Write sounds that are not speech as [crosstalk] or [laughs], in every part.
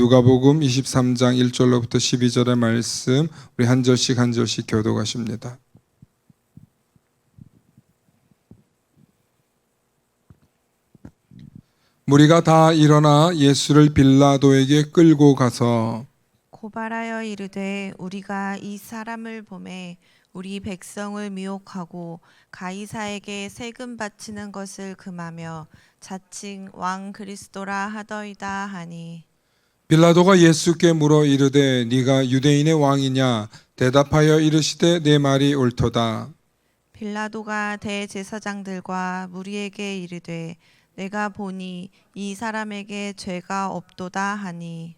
누가복음 23장 1절로부터 12절의 말씀 우리 한 절씩 한 절씩 교도하십니다. 무리가 다 일어나 예수를 빌라도에게 끌고 가서 고발하여 이르되 우리가 이 사람을 보매 우리 백성을 미혹하고 가이사에게 세금 바치는 것을 금하며 자칭 왕 그리스도라 하더이다 하니 빌라도가 예수께 물어 이르되 네가 유대인의 왕이냐? 대답하여 이르시되 내 말이 옳도다. 빌라도가 대제사장들과 무리에게 이르되 내가 보니 이 사람에게 죄가 없도다 하니.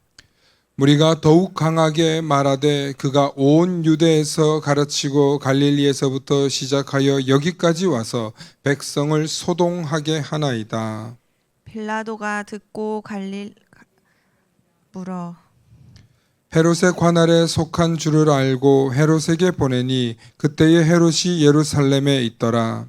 무리가 더욱 강하게 말하되 그가 온 유대에서 가르치고 갈릴리에서부터 시작하여 여기까지 와서 백성을 소동하게 하나이다. 빌라도가 듣고 갈릴 물어 헤롯의 관할에 속한 줄을 알고 헤롯에게 보내니 그때의 헤롯이 예루살렘에 있더라.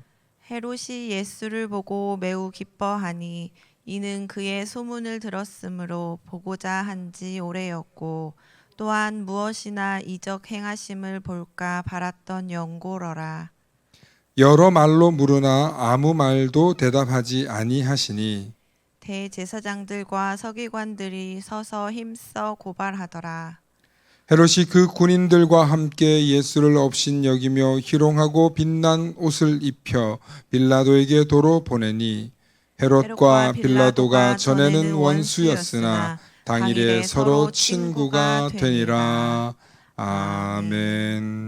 헤롯이 예수를 보고 매우 기뻐하니 이는 그의 소문을 들었으므로 보고자 한지 오래였고 또한 무엇이나 이적 행하심을 볼까 바랐던 연고러라 여러 말로 물으나 아무 말도 대답하지 아니하시니 대제사장들과 서기관들이 서서 힘써 고발하더라 헤롯이 그 군인들과 함께 예수를 업신 여기며 희롱하고 빛난 옷을 입혀 빌라도에게 도로 보내니 헤롯과 빌라도가 전에는 원수였으나 당일에 서로 친구가 되니라. 아멘.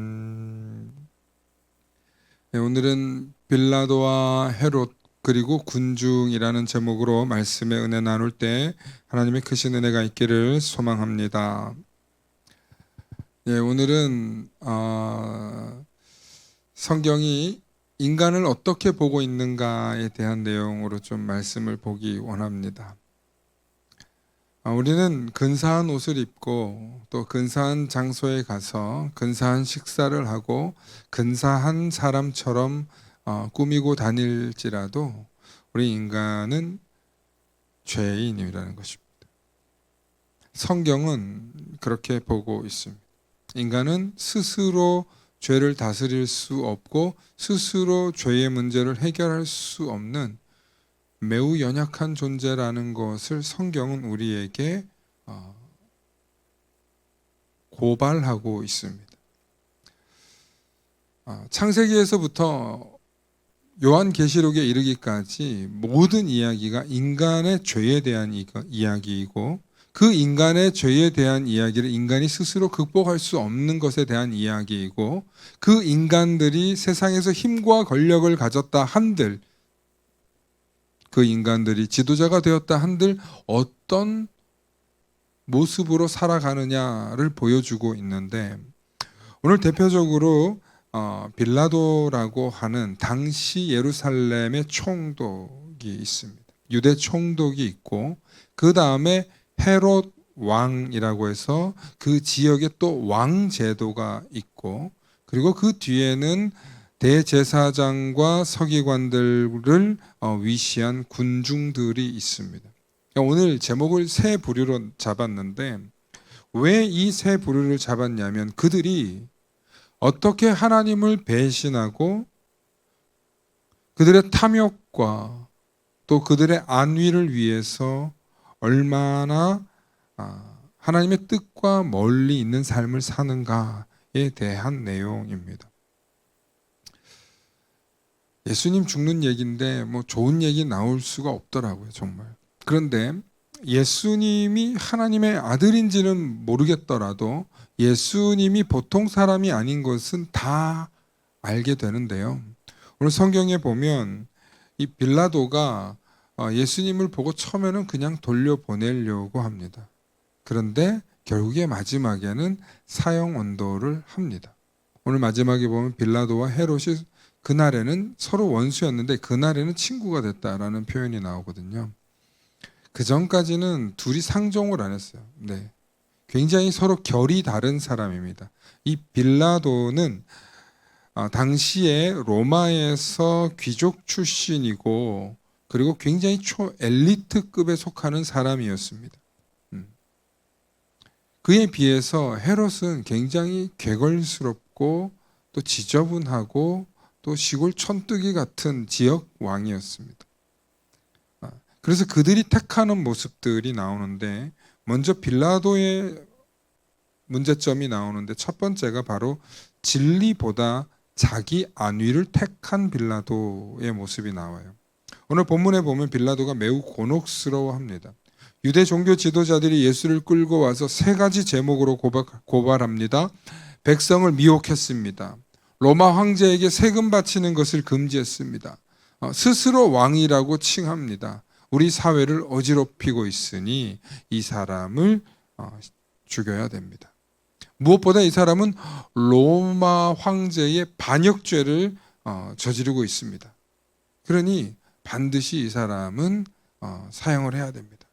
네, 오늘은 빌라도와 헤롯 그리고 군중이라는 제목으로 말씀의 은혜 나눌 때 하나님의 크신 은혜가 있기를 소망합니다. 예, 오늘은 어, 성경이 인간을 어떻게 보고 있는가에 대한 내용으로 좀 말씀을 보기 원합니다. 아, 우리는 근사한 옷을 입고 또 근사한 장소에 가서 근사한 식사를 하고 근사한 사람처럼 어, 꾸미고 다닐지라도 우리 인간은 죄인이라는 것입니다. 성경은 그렇게 보고 있습니다. 인간은 스스로 죄를 다스릴 수 없고 스스로 죄의 문제를 해결할 수 없는 매우 연약한 존재라는 것을 성경은 우리에게 어, 고발하고 있습니다. 아, 창세기에서부터 요한계시록에 이르기까지 모든 이야기가 인간의 죄에 대한 이야기이고 그 인간의 죄에 대한 이야기를 인간이 스스로 극복할 수 없는 것에 대한 이야기이고 그 인간들이 세상에서 힘과 권력을 가졌다 한들 그 인간들이 지도자가 되었다 한들 어떤 모습으로 살아가느냐를 보여주고 있는데 오늘 대표적으로 어, 빌라도라고 하는 당시 예루살렘의 총독이 있습니다. 유대 총독이 있고 그 다음에 헤롯 왕이라고 해서 그 지역에 또 왕 제도가 있고 그리고 그 뒤에는 대제사장과 서기관들을 어, 위시한 군중들이 있습니다. 그러니까 오늘 제목을 세 부류로 잡았는데 왜 이 세 부류를 잡았냐면 그들이 어떻게 하나님을 배신하고 그들의 탐욕과 또 그들의 안위를 위해서 얼마나 아, 하나님의 뜻과 멀리 있는 삶을 사는가에 대한 내용입니다. 예수님 죽는 얘기인데 뭐 좋은 얘기 나올 수가 없더라고요, 정말. 그런데 예수님이 하나님의 아들인지는 모르겠더라도 예수님이 보통 사람이 아닌 것은 다 알게 되는데요. 오늘 성경에 보면 이 빌라도가 어, 예수님을 보고 처음에는 그냥 돌려보내려고 합니다. 그런데 결국에 마지막에는 사형 언도를 합니다. 오늘 마지막에 보면 빌라도와 헤롯이 그날에는 서로 원수였는데 그날에는 친구가 됐다라는 표현이 나오거든요. 그 전까지는 둘이 상종을 안 했어요. 네. 굉장히 서로 결이 다른 사람입니다. 이 빌라도는 아, 당시에 로마에서 귀족 출신이고 그리고 굉장히 초 엘리트급에 속하는 사람이었습니다. 음. 그에 비해서 헤롯은 굉장히 괴걸스럽고 또 지저분하고 또 시골 촌뜨기 같은 지역 왕이었습니다. 아, 그래서 그들이 택하는 모습들이 나오는데 먼저 빌라도의 문제점이 나오는데 첫 번째가 바로 진리보다 자기 안위를 택한 빌라도의 모습이 나와요. 오늘 본문에 보면 빌라도가 매우 곤혹스러워합니다. 유대 종교 지도자들이 예수를 끌고 와서 세 가지 제목으로 고발합니다. 백성을 미혹했습니다. 로마 황제에게 세금 바치는 것을 금지했습니다. 어, 스스로 왕이라고 칭합니다. 우리 사회를 어지럽히고 있으니 이 사람을 어, 죽여야 됩니다. 무엇보다 이 사람은 로마 황제의 반역죄를 어, 저지르고 있습니다. 그러니 반드시 이 사람은 어, 사형을 해야 됩니다.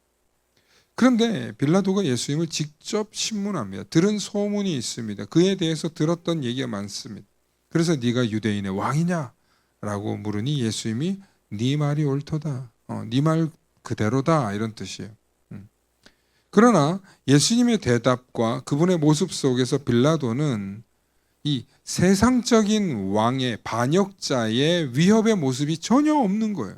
그런데 빌라도가 예수님을 직접 신문합니다. 들은 소문이 있습니다. 그에 대해서 들었던 얘기가 많습니다. 그래서 네가 유대인의 왕이냐라고 물으니 예수님이 네 말이 옳도다. 어, 네말 그대로다 이런 뜻이에요. 음. 그러나 예수님의 대답과 그분의 모습 속에서 빌라도는 이 세상적인 왕의 반역자의 위협의 모습이 전혀 없는 거예요.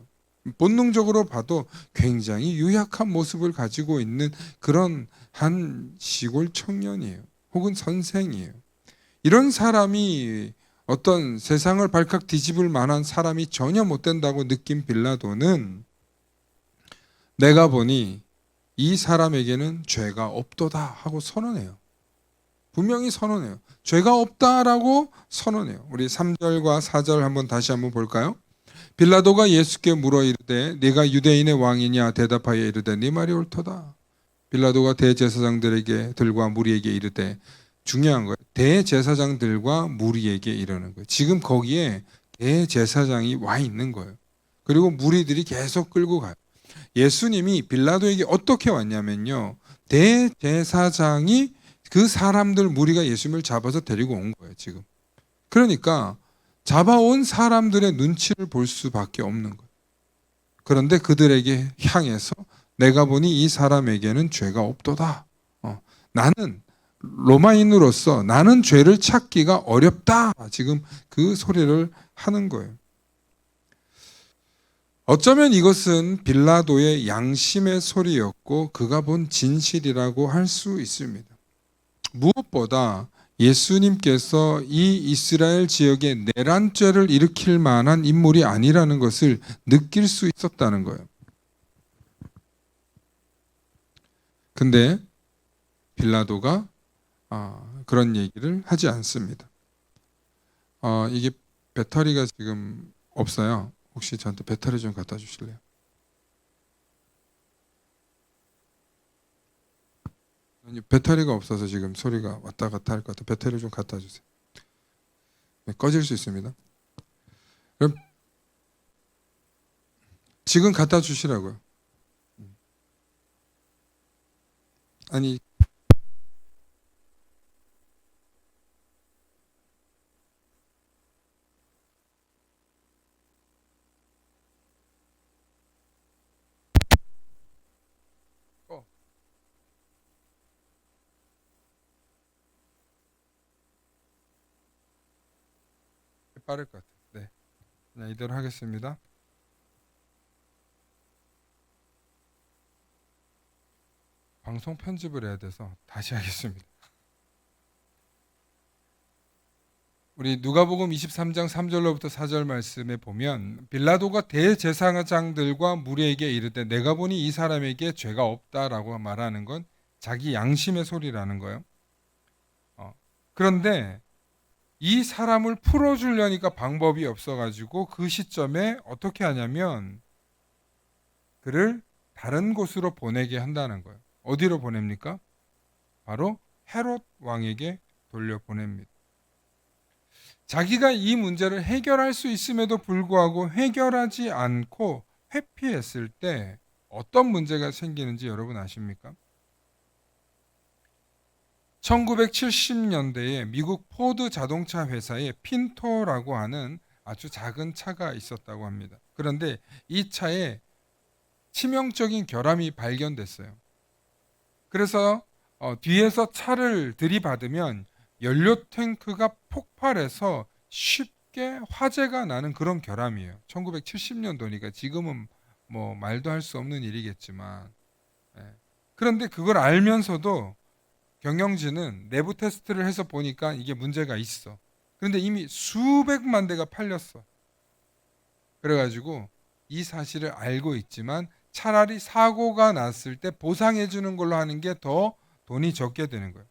본능적으로 봐도 굉장히 유약한 모습을 가지고 있는 그런 한 시골 청년이에요. 혹은 선생이에요. 이런 사람이 어떤 세상을 발칵 뒤집을 만한 사람이 전혀 못 된다고 느낀 빌라도는 내가 보니 이 사람에게는 죄가 없도다 하고 선언해요. 분명히 선언해요. 죄가 없다라고 선언해요. 우리 3절과 4절 한번 다시 한번 볼까요? 빌라도가 예수께 물어 이르되 네가 유대인의 왕이냐 대답하여 이르되 네 말이 옳도다. 빌라도가 대제사장들에게 들과 무리에게 이르되 중요한 거예요. 대제사장들과 무리에게 이르는 거예요. 지금 거기에 대제사장이 와 있는 거예요. 그리고 무리들이 계속 끌고 가요. 예수님이 빌라도에게 어떻게 왔냐면요. 대제사장이 그 사람들 무리가 예수님을 잡아서 데리고 온 거예요, 지금. 그러니까 잡아온 사람들의 눈치를 볼 수밖에 없는 거예요. 그런데 그들에게 향해서 내가 보니 이 사람에게는 죄가 없도다. 어, 나는 로마인으로서 나는 죄를 찾기가 어렵다. 지금 그 소리를 하는 거예요. 어쩌면 이것은 빌라도의 양심의 소리였고 그가 본 진실이라고 할 수 있습니다. 무엇보다 예수님께서 이 이스라엘 지역에 내란죄를 일으킬 만한 인물이 아니라는 것을 느낄 수 있었다는 거예요. 근데 빌라도가 아, 그런 얘기를 하지 않습니다. 어, 이게 배터리가 지금 없어요. 혹시 저한테 배터리 좀 갖다 주실래요? 아니, 배터리가 없어서 지금 소리가 왔다 갔다 할 것 같아. 배터리 좀 갖다 주세요. 네, 꺼질 수 있습니다. 그럼 지금 갖다 주시라고요. 아니 빠를 것 같아요. 네. 네, 이대로 하겠습니다. 방송 편집을 해야 돼서 다시 하겠습니다. 우리 누가복음 23장 3절로부터 4절 말씀에 보면 빌라도가 대제사장들과 무리에게 이르되 내가 보니 이 사람에게 죄가 없다라고 말하는 건 자기 양심의 소리라는 거예요. 어, 그런데 이 사람을 풀어주려니까 방법이 없어가지고 그 시점에 어떻게 하냐면 그를 다른 곳으로 보내게 한다는 거예요. 어디로 보냅니까? 바로 헤롯 왕에게 돌려보냅니다. 자기가 이 문제를 해결할 수 있음에도 불구하고 해결하지 않고 회피했을 때 어떤 문제가 생기는지 여러분 아십니까? 1970년대에 미국 포드 자동차 회사에 핀토라고 하는 아주 작은 차가 있었다고 합니다. 그런데 이 차에 치명적인 결함이 발견됐어요. 그래서 어, 뒤에서 차를 들이받으면 연료 탱크가 폭발해서 쉽게 화재가 나는 그런 결함이에요. 1970년도니까 지금은 뭐 말도 할 수 없는 일이겠지만 예. 그런데 그걸 알면서도 경영진은 내부 테스트를 해서 보니까 이게 문제가 있어. 그런데 이미 수백만 대가 팔렸어. 그래가지고 이 사실을 알고 있지만 차라리 사고가 났을 때 보상해 주는 걸로 하는 게 더 돈이 적게 되는 거예요.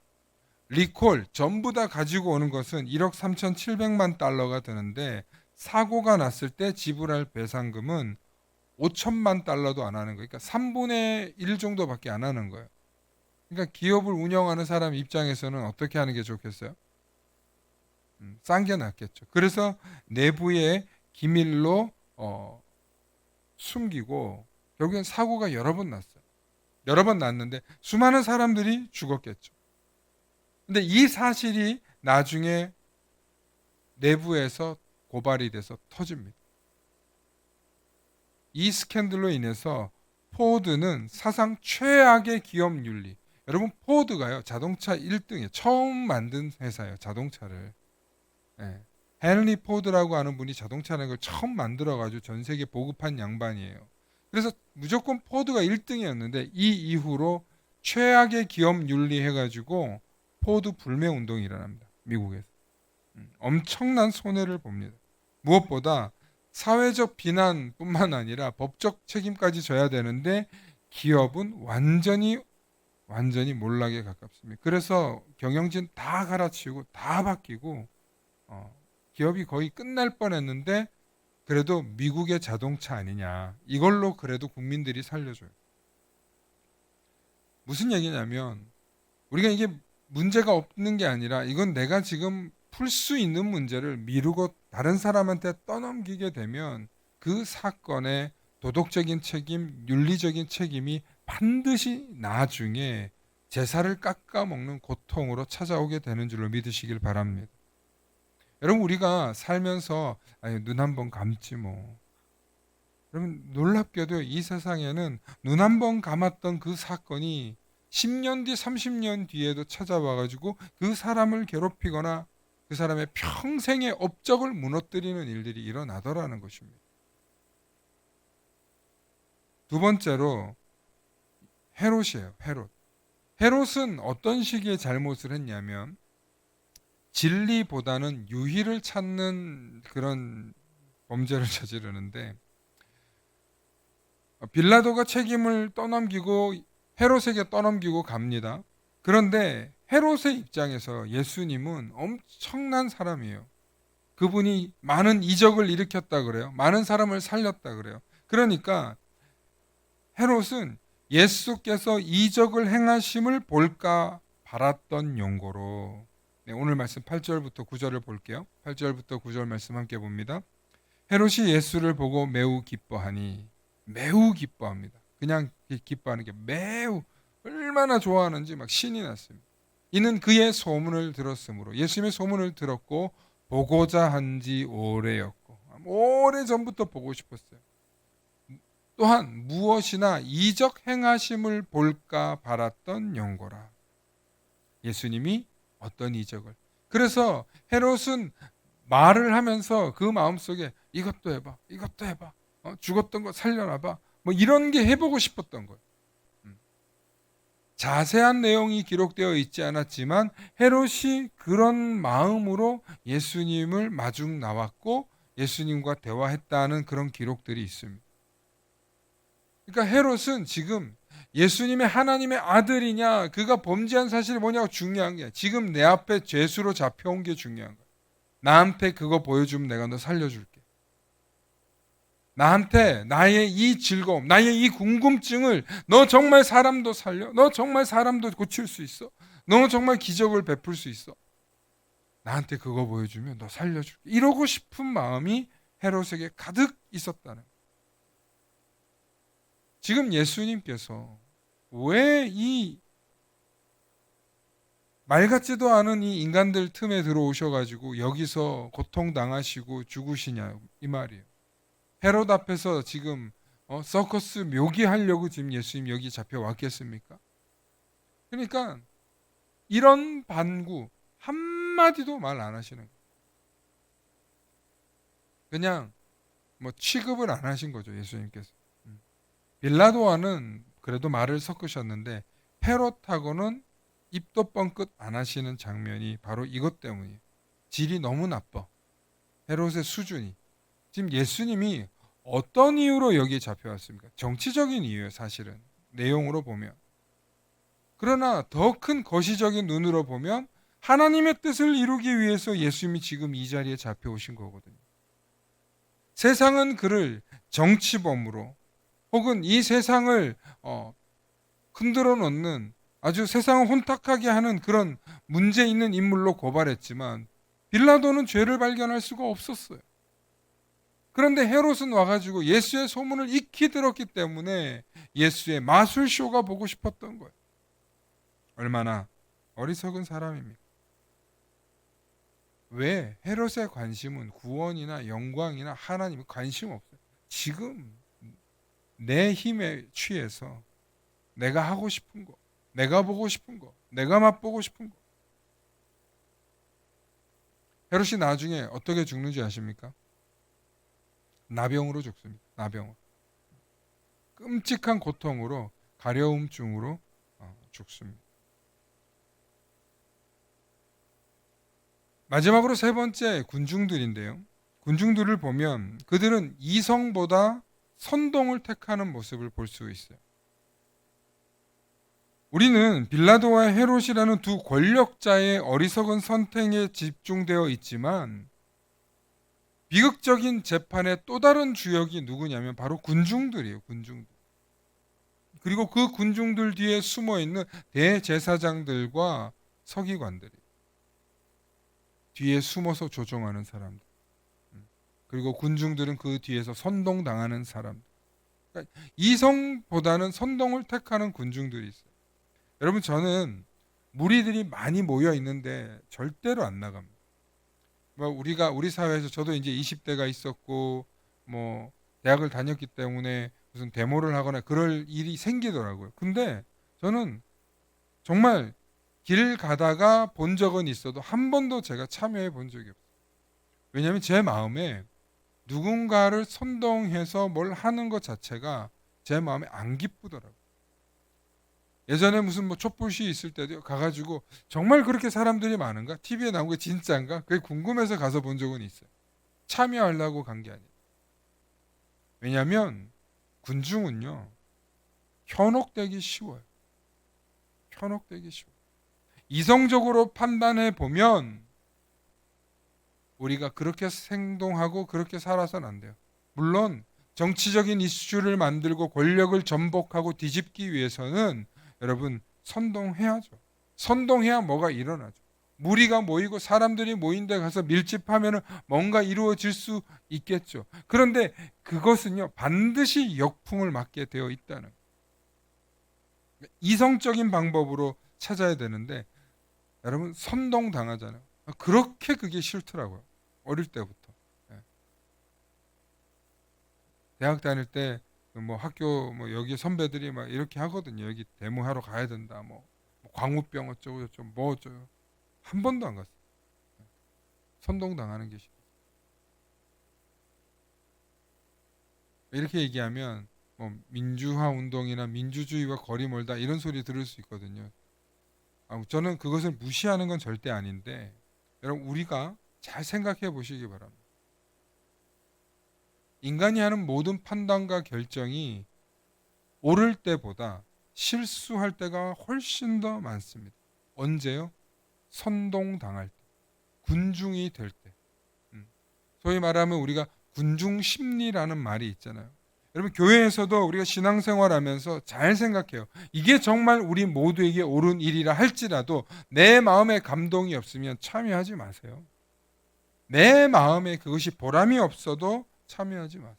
리콜 전부 다 가지고 오는 것은 1억 3,700만 달러가 되는데 사고가 났을 때 지불할 배상금은 5천만 달러도 안 하는 거예요. 그러니까 3분의 1 정도밖에 안 하는 거예요. 그러니까 기업을 운영하는 사람 입장에서는 어떻게 하는 게 좋겠어요? 음, 싼게 낫겠죠. 그래서 내부에 기밀로 어, 숨기고 결국엔 사고가 여러 번 났어요. 여러 번 났는데 수많은 사람들이 죽었겠죠. 근데 이 사실이 나중에 내부에서 고발이 돼서 터집니다. 이 스캔들로 인해서 포드는 사상 최악의 기업 윤리. 여러분 포드가요 자동차 1등이에요. 처음 만든 회사예요 자동차를. 예. 헨리 포드라고 하는 분이 자동차라는 걸 처음 만들어가지고 전 세계 보급한 양반이에요. 그래서 무조건 포드가 1등이었는데 이 이후로 최악의 기업 윤리 해가지고 포드 불매 운동이 일어납니다. 미국에서. 음, 엄청난 손해를 봅니다. 무엇보다 사회적 비난뿐만 아니라 법적 책임까지 져야 되는데 기업은 완전히 완전히 몰락에 가깝습니다. 그래서 경영진 다 갈아치우고 다 바뀌고 어, 기업이 거의 끝날 뻔했는데 그래도 미국의 자동차 아니냐 이걸로 그래도 국민들이 살려줘요. 무슨 얘기냐면 우리가 이게 문제가 없는 게 아니라 이건 내가 지금 풀 수 있는 문제를 미루고 다른 사람한테 떠넘기게 되면 그 사건의 도덕적인 책임, 윤리적인 책임이 반드시 나중에 제사를 깎아 먹는 고통으로 찾아오게 되는 줄로 믿으시길 바랍니다. 여러분 우리가 살면서 눈한 번 감지 뭐. 여러분 놀랍게도 이 세상에는 눈 한 번 감았던 그 사건이 10년 뒤, 30년 뒤에도 찾아와 가지고 그 사람을 괴롭히거나 그 사람의 평생의 업적을 무너뜨리는 일들이 일어나더라는 것입니다. 두 번째로 헤롯이에요. 헤롯. 헤롯은 어떤 시기에 잘못을 했냐면 진리보다는 유희를 찾는 그런 범죄를 [laughs] 저지르는데 빌라도가 책임을 떠넘기고 헤롯에게 떠넘기고 갑니다. 그런데 헤롯의 입장에서 예수님은 엄청난 사람이에요. 그분이 많은 이적을 일으켰다 그래요. 많은 사람을 살렸다 그래요. 그러니까 헤롯은 예수께서 이적을 행하심을 볼까 바랐던 용고로 네, 오늘 말씀 8절부터 9절을 볼게요. 8절부터 9절 말씀 함께 봅니다. 헤롯이 예수를 보고 매우 기뻐하니 매우 기뻐합니다. 그냥 기뻐하는 게 매우 얼마나 좋아하는지 막 신이 났습니다. 이는 그의 소문을 들었으므로 예수님의 소문을 들었고 보고자 한 지 오래였고 오래 전부터 보고 싶었어요. 또한 무엇이나 이적 행하심을 볼까 바랐던 영고라. 예수님이 어떤 이적을. 그래서 헤롯은 말을 하면서 그 마음속에 이것도 해봐, 이것도 해봐, 어? 죽었던 거 살려놔봐, 뭐 이런 게 해보고 싶었던 거예요. 음. 자세한 내용이 기록되어 있지 않았지만 헤롯이 그런 마음으로 예수님을 마중 나왔고 예수님과 대화했다는 그런 기록들이 있습니다. 그러니까 헤롯은 지금 예수님의 하나님의 아들이냐 그가 범죄한 사실이 뭐냐고 중요한 게 지금 내 앞에 죄수로 잡혀온 게 중요한 거야. 나한테 그거 보여주면 내가 너 살려줄게. 나한테 나의 이 즐거움, 나의 이 궁금증을 너 정말 사람도 살려? 너 정말 사람도 고칠 수 있어? 너 정말 기적을 베풀 수 있어? 나한테 그거 보여주면 너 살려줄게. 이러고 싶은 마음이 헤롯에게 가득 있었다는. 지금 예수님께서 왜 이 말 같지도 않은 이 인간들 틈에 들어오셔가지고 여기서 고통 당하시고 죽으시냐 이 말이에요. 헤롯 앞에서 지금 어, 서커스 묘기하려고 지금 예수님 여기 잡혀왔겠습니까? 그러니까 이런 반구 한마디도 말 안 하시는 거예요. 그냥 뭐 취급을 안 하신 거죠 예수님께서. 음. 빌라도와는 그래도 말을 섞으셨는데 헤롯하고는 입도 뻥끗 안 하시는 장면이 바로 이것 때문이에요. 질이 너무 나빠. 헤롯의 수준이. 지금 예수님이 어떤 이유로 여기에 잡혀왔습니까? 정치적인 이유예요, 사실은. 내용으로 보면. 그러나 더 큰 거시적인 눈으로 보면 하나님의 뜻을 이루기 위해서 예수님이 지금 이 자리에 잡혀오신 거거든요. 세상은 그를 정치범으로 혹은 이 세상을 어, 흔들어 놓는 아주 세상을 혼탁하게 하는 그런 문제 있는 인물로 고발했지만 빌라도는 죄를 발견할 수가 없었어요. 그런데 헤롯은 와가지고 예수의 소문을 익히 들었기 때문에 예수의 마술쇼가 보고 싶었던 거예요. 얼마나 어리석은 사람입니까? 왜 헤롯의 관심은 구원이나 영광이나 하나님의 관심 없어요. 지금 내 힘에 취해서 내가 하고 싶은 거, 내가 보고 싶은 거, 내가 맛보고 싶은 거. 헤롯이 나중에 어떻게 죽는지 아십니까? 나병으로 죽습니다. 나병. 끔찍한 고통으로 가려움증으로 어, 죽습니다. 마지막으로 세 번째 군중들인데요. 군중들을 보면 그들은 이성보다 선동을 택하는 모습을 볼 수 있어요. 우리는 빌라도와 헤롯이라는 두 권력자의 어리석은 선택에 집중되어 있지만 비극적인 재판의 또 다른 주역이 누구냐면 바로 군중들이에요. 군중들. 그리고 그 군중들 뒤에 숨어 있는 대제사장들과 서기관들이 뒤에 숨어서 조종하는 사람들. 음. 그리고 군중들은 그 뒤에서 선동당하는 사람들. 그러니까 이성보다는 선동을 택하는 군중들이 있어요. 여러분 저는 무리들이 많이 모여 있는데 절대로 안 나갑니다. 뭐 우리가 우리 사회에서 저도 이제 20대가 있었고 뭐 대학을 다녔기 때문에 무슨 데모를 하거나 그럴 일이 생기더라고요. 근데 저는 정말 길 가다가 본 적은 있어도 한 번도 제가 참여해 본 적이 없어요. 왜냐하면 제 마음에 누군가를 선동해서 뭘 하는 것 자체가 제 마음에 안 기쁘더라고요. 예전에 무슨 뭐 촛불 시 있을 때도 가가지고 정말 그렇게 사람들이 많은가? TV에 나온 게 진짜인가? 그게 궁금해서 가서 본 적은 있어요. 참여하려고 간 게 아니에요. 왜냐하면 군중은요 현혹되기 쉬워요. 현혹되기 쉬워요. 이성적으로 판단해 보면 우리가 그렇게 행동하고 그렇게 살아서는 안 돼요. 물론 정치적인 이슈를 만들고 권력을 전복하고 뒤집기 위해서는 여러분 선동해야죠. 선동해야 뭐가 일어나죠. 무리가 모이고 사람들이 모인 데 가서 밀집하면 뭔가 이루어질 수 있겠죠. 그런데 그것은요 반드시 역풍을 맞게 되어 있다는 거예요. 이성적인 방법으로 찾아야 되는데 여러분 선동 당하잖아요. 그렇게 그게 싫더라고요. 어릴 때부터. 예. 대학 다닐 때 뭐 학교 뭐 여기 선배들이 막 이렇게 하거든요. 여기 데모하러 가야 된다. 뭐, 뭐 광우병 어쩌고 저쩌고 뭐 어쩌고 한 번도 안 갔어요. 예. 선동 당하는 게 싫어. 이렇게 얘기하면 뭐 민주화 운동이나 민주주의와 거리 멀다 이런 소리 들을 수 있거든요. 아, 저는 그것을 무시하는 건 절대 아닌데 여러분 우리가 잘 생각해 보시기 바랍니다. 인간이 하는 모든 판단과 결정이 옳을 때보다 실수할 때가 훨씬 더 많습니다. 언제요? 선동당할 때, 군중이 될 때. 음. 소위 말하면 우리가 군중 심리라는 말이 있잖아요. 여러분 교회에서도 우리가 신앙생활하면서 잘 생각해요. 이게 정말 우리 모두에게 옳은 일이라 할지라도 내 마음에 감동이 없으면 참여하지 마세요. 내 마음에 그것이 보람이 없어도 참여하지 마세요.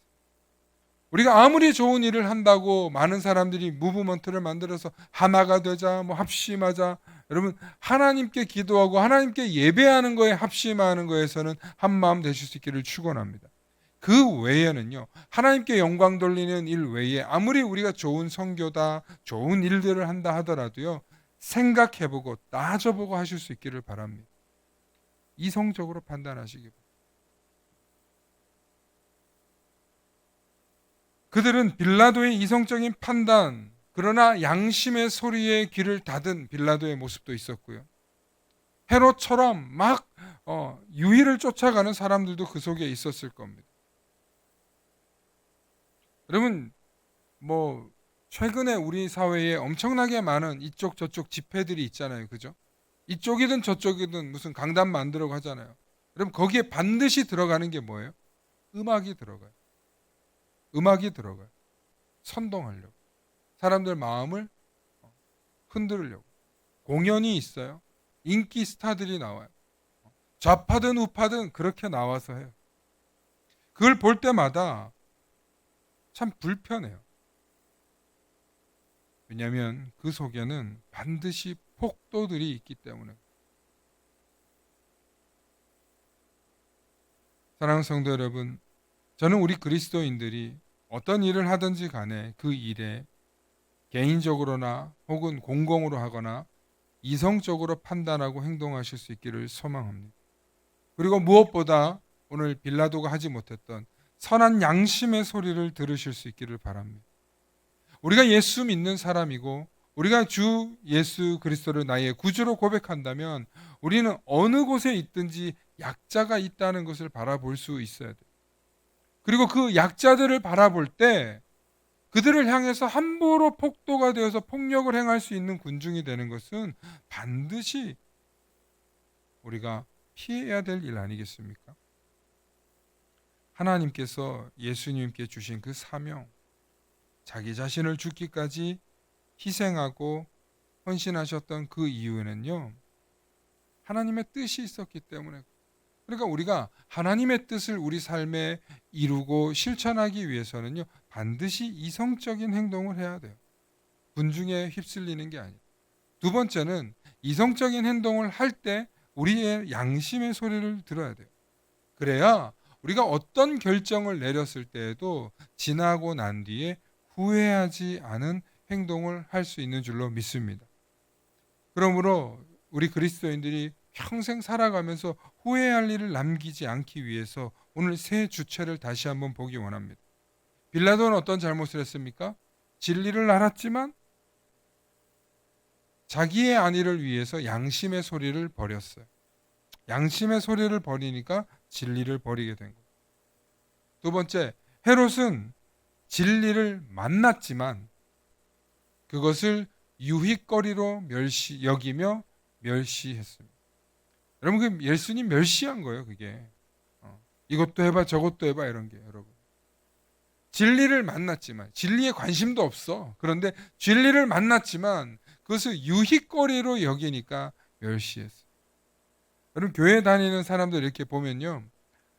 우리가 아무리 좋은 일을 한다고 많은 사람들이 무브먼트를 만들어서 하나가 되자, 뭐 합심하자. 여러분 하나님께 기도하고 하나님께 예배하는 거에 합심하는 거에서는 한 마음 되실 수 있기를 축원합니다. 그 외에는요 하나님께 영광 돌리는 일 외에 아무리 우리가 좋은 성교다, 좋은 일들을 한다 하더라도요 생각해보고 따져보고 하실 수 있기를 바랍니다. 이성적으로 판단하시기 바랍니다. 그들은 빌라도의 이성적인 판단, 그러나 양심의 소리에 귀를 닫은 빌라도의 모습도 있었고요. 헤롯처럼 막 어, 유희를 쫓아가는 사람들도 그 속에 있었을 겁니다. 여러분, 뭐 최근에 우리 사회에 엄청나게 많은 이쪽 저쪽 집회들이 있잖아요, 그죠? 이쪽이든 저쪽이든 무슨 강단 만들라고 하잖아요. 여러분 거기에 반드시 들어가는 게 뭐예요? 음악이 들어가요. 음악이 들어가요. 선동하려고. 사람들 마음을 흔들으려고. 공연이 있어요. 인기 스타들이 나와요. 좌파든 우파든 그렇게 나와서 해요. 그걸 볼 때마다 참 불편해요. 왜냐하면 그 속에는 반드시 폭도들이 있기 때문에. 사랑하는 성도 여러분, 저는 우리 그리스도인들이 어떤 일을 하든지 간에 그 일에 개인적으로나 혹은 공공으로 하거나 이성적으로 판단하고 행동하실 수 있기를 소망합니다. 그리고 무엇보다 오늘 빌라도가 하지 못했던 선한 양심의 소리를 들으실 수 있기를 바랍니다. 우리가 예수 믿는 사람이고 우리가 주 예수 그리스도를 나의 구주로 고백한다면 우리는 어느 곳에 있든지 약자가 있다는 것을 바라볼 수 있어야 돼요. 그리고 그 약자들을 바라볼 때 그들을 향해서 함부로 폭도가 되어서 폭력을 행할 수 있는 군중이 되는 것은 반드시 우리가 피해야 될 일 아니겠습니까? 하나님께서 예수님께 주신 그 사명, 자기 자신을 죽기까지 희생하고 헌신하셨던 그 이유는요, 하나님의 뜻이 있었기 때문에. 그러니까 우리가 하나님의 뜻을 우리 삶에 이루고 실천하기 위해서는요, 반드시 이성적인 행동을 해야 돼요. 군중에 휩쓸리는 게 아니에요. 두 번째는 이성적인 행동을 할 때 우리의 양심의 소리를 들어야 돼요. 그래야 우리가 어떤 결정을 내렸을 때에도 지나고 난 뒤에 후회하지 않은 행동을 할 수 있는 줄로 믿습니다. 그러므로 우리 그리스도인들이 평생 살아가면서 후회할 일을 남기지 않기 위해서 오늘 세 주체를 다시 한번 보기 원합니다. 빌라도는 어떤 잘못을 했습니까? 진리를 알았지만 자기의 안위를 위해서 양심의 소리를 버렸어요. 양심의 소리를 버리니까 진리를 버리게 된 거예요. 두 번째, 헤롯은 진리를 만났지만 그것을 유익거리로 멸시 여기며 멸시했습니다. 여러분 그 예수님 멸시한 거예요, 그게. 어, 이것도 해봐, 저것도 해봐 이런 게 여러분. 진리를 만났지만 진리에 관심도 없어. 그런데 진리를 만났지만 그것을 유익거리로 여기니까 멸시했어. 여러분 교회 다니는 사람들 이렇게 보면요.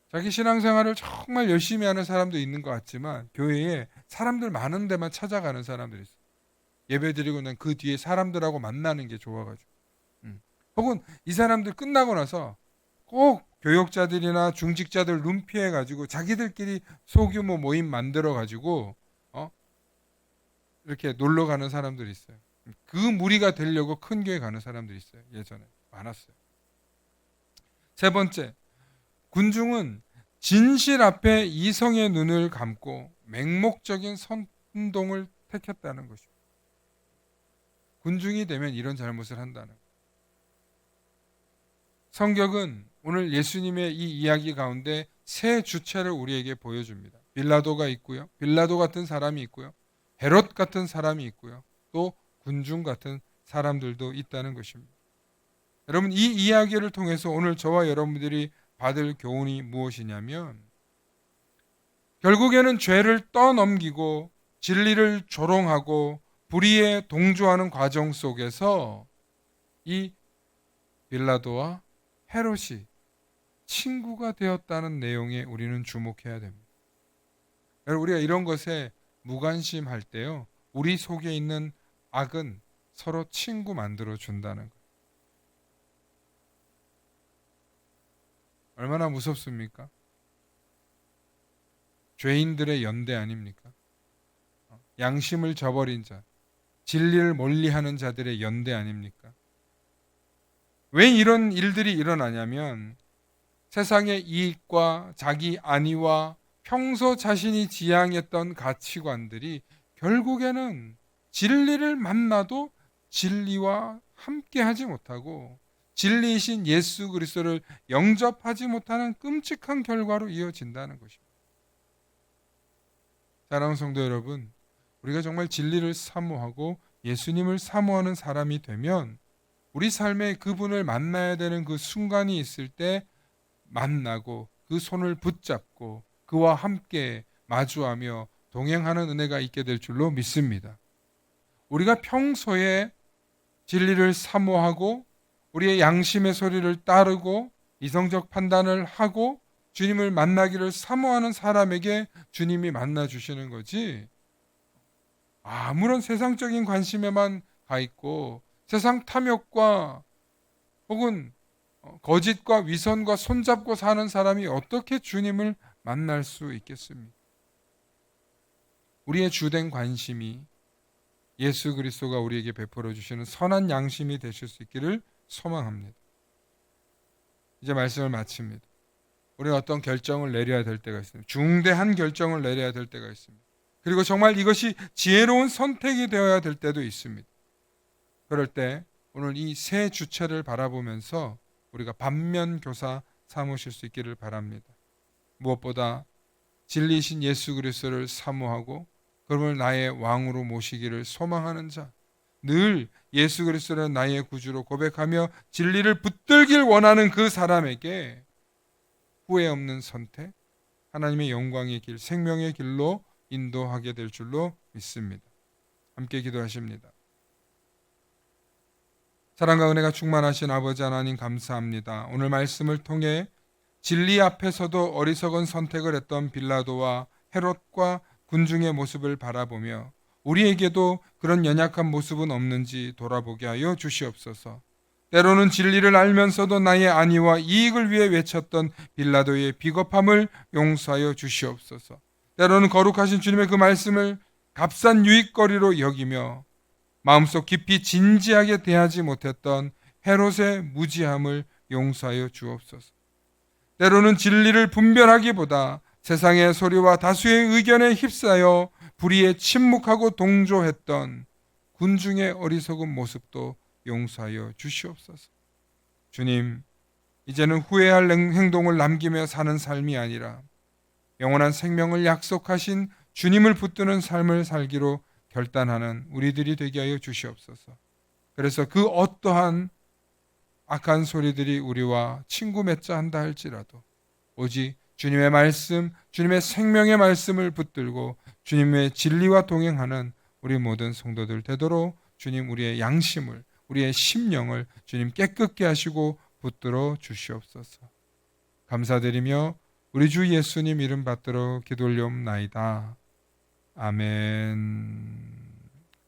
자기 신앙생활을 정말 열심히 하는 사람도 있는 것 같지만 교회에 사람들 많은 데만 찾아가는 사람들이 있어요. 예배 드리고 난 그 뒤에 사람들하고 만나는 게 좋아가지고. 음. 혹은 이 사람들 끝나고 나서 꼭 교역자들이나 중직자들 눈 피해 가지고 자기들끼리 소규모 모임 만들어 가지고 어? 이렇게 놀러 가는 사람들이 있어요. 그 무리가 되려고 큰 교회 가는 사람들이 있어요. 예전에 많았어요. 세 번째, 군중은 진실 앞에 이성의 눈을 감고 맹목적인 선동을 택했다는 것입니다. 군중이 되면 이런 잘못을 한다는 거예요. 성격은 오늘 예수님의 이 이야기 가운데 세 주체를 우리에게 보여줍니다. 빌라도가 있고요. 빌라도 같은 사람이 있고요. 헤롯 같은 사람이 있고요. 또 군중 같은 사람들도 있다는 것입니다. 여러분 이 이야기를 통해서 오늘 저와 여러분들이 받을 교훈이 무엇이냐면 결국에는 죄를 떠넘기고 진리를 조롱하고 불의에 동조하는 과정 속에서 이 빌라도와 헤롯이 친구가 되었다는 내용에 우리는 주목해야 됩니다. 여러분 우리가 이런 것에 무관심할 때요. 우리 속에 있는 악은 서로 친구 만들어 준다는 것. 얼마나 무섭습니까? 죄인들의 연대 아닙니까? 양심을 저버린 자, 진리를 멀리하는 자들의 연대 아닙니까? 왜 이런 일들이 일어나냐면 세상의 이익과 자기 안위와 평소 자신이 지향했던 가치관들이 결국에는 진리를 만나도 진리와 함께 하지 못하고 진리이신 예수 그리스도를 영접하지 못하는 끔찍한 결과로 이어진다는 것입니다. 사랑하는 성도 여러분, 우리가 정말 진리를 사모하고 예수님을 사모하는 사람이 되면 우리 삶에 그분을 만나야 되는 그 순간이 있을 때 만나고 그 손을 붙잡고 그와 함께 마주하며 동행하는 은혜가 있게 될 줄로 믿습니다. 우리가 평소에 진리를 사모하고 우리의 양심의 소리를 따르고 이성적 판단을 하고 주님을 만나기를 사모하는 사람에게 주님이 만나 주시는 거지. 아무런 세상적인 관심에만 가 있고 세상 탐욕과 혹은 어, 거짓과 위선과 손잡고 사는 사람이 어떻게 주님을 만날 수 있겠습니까? 우리의 주된 관심이 예수 그리스도가 우리에게 베풀어 주시는 선한 양심이 되실 수 있기를 소망합니다. 이제 말씀을 마칩니다. 우리는 어떤 결정을 내려야 될 때가 있습니다. 중대한 결정을 내려야 될 때가 있습니다. 그리고 정말 이것이 지혜로운 선택이 되어야 될 때도 있습니다. 그럴 때 오늘 이 세 주체를 바라보면서 우리가 반면 교사 삼으실 수 있기를 바랍니다. 무엇보다 진리이신 예수 그리스도를 사모하고 그분을 나의 왕으로 모시기를 소망하는 자, 늘 예수 그리스도를 나의 구주로 고백하며 진리를 붙들길 원하는 그 사람에게 후회 없는 선택, 하나님의 영광의 길, 생명의 길로 인도하게 될 줄로 믿습니다. 함께 기도하십니다. 사랑과 은혜가 충만하신 아버지 하나님 감사합니다. 오늘 말씀을 통해 진리 앞에서도 어리석은 선택을 했던 빌라도와 헤롯과 군중의 모습을 바라보며 우리에게도 그런 연약한 모습은 없는지 돌아보게 하여 주시옵소서. 때로는 진리를 알면서도 나의 안위와 이익을 위해 외쳤던 빌라도의 비겁함을 용서하여 주시옵소서. 때로는 거룩하신 주님의 그 말씀을 값싼 유익거리로 여기며 마음속 깊이 진지하게 대하지 못했던 헤롯의 무지함을 용서하여 주옵소서. 때로는 진리를 분별하기보다 세상의 소리와 다수의 의견에 휩싸여 불의에 침묵하고 동조했던 군중의 어리석은 모습도 용서하여 주시옵소서. 주님, 이제는 후회할 행동을 남기며 사는 삶이 아니라 영원한 생명을 약속하신 주님을 붙드는 삶을 살기로 결단하는 우리들이 되게 하여 주시옵소서. 그래서 그 어떠한 악한 소리들이 우리와 친구 맺자 한다 할지라도 오직 주님의 말씀, 주님의 생명의 말씀을 붙들고 주님의 진리와 동행하는 우리 모든 성도들 되도록 주님 우리의 양심을 우리의 심령을 주님 깨끗게 하시고 붙들어 주시옵소서. 감사드리며 우리 주 예수님 이름 받들어 기도 올려옵나이다. 아멘.